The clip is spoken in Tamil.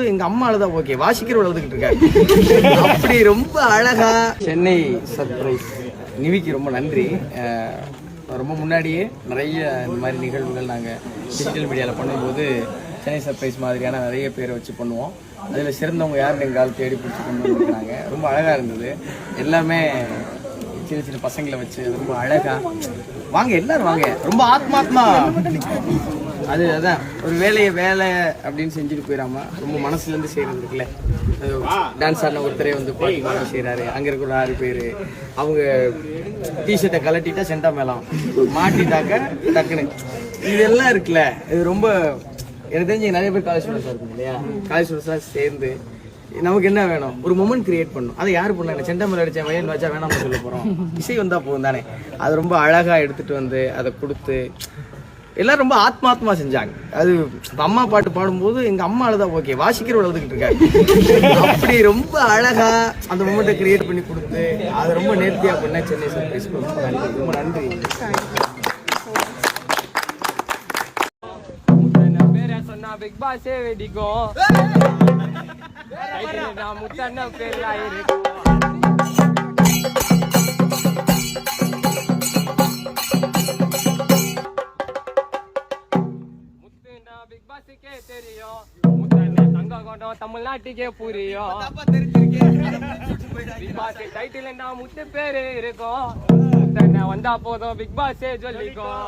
எங்க அம்மா அழுதா ஓகே வாசிக்கிற அழுதுகிட்டு இருக்காரு அப்படி ரொம்ப அழகா. சென்னை சர்ப்ரைஸ் நிவிக்கு ரொம்ப நன்றி. ரொம்ப முன்னாடியே நிறைய இந்த மாதிரி நிகழ்வுகள் நாங்கள் டிஜிட்டல் மீடியாவில் பண்ணும்போது சென்னை சர்ப்ரைஸ் மாதிரியான நிறைய பேரை வச்சு பண்ணுவோம். அதில் சிறந்தவங்க யாருன்னு எங்கால் தேடி பிடிச்சி கொண்டு வந்துருக்காங்க ரொம்ப அழகாக இருந்தது. எல்லாமே சின்ன சின்ன பசங்களை வச்சு ரொம்ப அழகாக வாங்க எல்லாரும் வாங்க. ரொம்ப ஆத்மாத்மா. அது அதான். ஒரு வேலையை வேலை அப்படின்னு செஞ்சுட்டு போயிடாம ரொம்ப மனசுல இருந்து செய்யறது இருக்குல்ல டான்ஸ் ஆடின ஒருத்தரே வந்து பாட்டு பாட செய்யறாரு அங்க இருக்கிற ஆறு பேரு. அவங்க டிஷர்ட்டை கலட்டிட்டா செண்டா மேலாம் மாட்டிட்டாக்க டக்குன்னு. இதெல்லாம் இருக்குல்ல. இது ரொம்ப எனக்கு தெரிஞ்சு நிறைய பேர் காலேஜ் ஸ்டூடெண்ட்ஸ் இருக்கும் இல்லையா? காலேஜ் ஸ்டூடெண்ட்ஸ்லாம் சேர்ந்து நமக்கு என்ன வேணும்? ஒரு மொமெண்ட் கிரியேட் பண்ணும். அதை யார் பண்ணாங்க செண்டமல் அடிச்ச வயல் வச்சா வேணாம் சொல்ல போறோம். இசை வந்தா போதும் தானே அது ரொம்ப அழகா எடுத்துட்டு வந்து அதை கொடுத்து எல்லாம் ரொம்ப ஆத்மாத்மா செஞ்சாங்க. அது அம்மா பாட்டு பாடும்போது எங்க அம்மா அழுதா ஓகே வாசிக்கிற அழுதுகிட்டு இருக்காரு அப்படி ரொம்ப அழகா அந்த மொமெண்ட்டை கிரியேட் பண்ணி கொடுத்து அது ரொம்ப நேர்த்தியா பண்ண சென்னை சர்ப்ரைஸ் ரொம்ப நன்றி. ரொம்ப நன்றி. சொன்னா பிக் பாஸே வெடிக்கும் நான் முத்தண்ண பேர்லாம் இருக்கும் முத்துனா பிக் பாஸுக்கே தெரியும். முத்தண்ண தங்க கொண்டோம் தமிழ்நாட்டுக்கே புரியும். பிக் பாஸ் டைட்டில் என்ன? முத்து பேரு இருக்கும். முத்தண்ண வந்தா போதும் பிக் பாஸே சொல்லிக்கும்.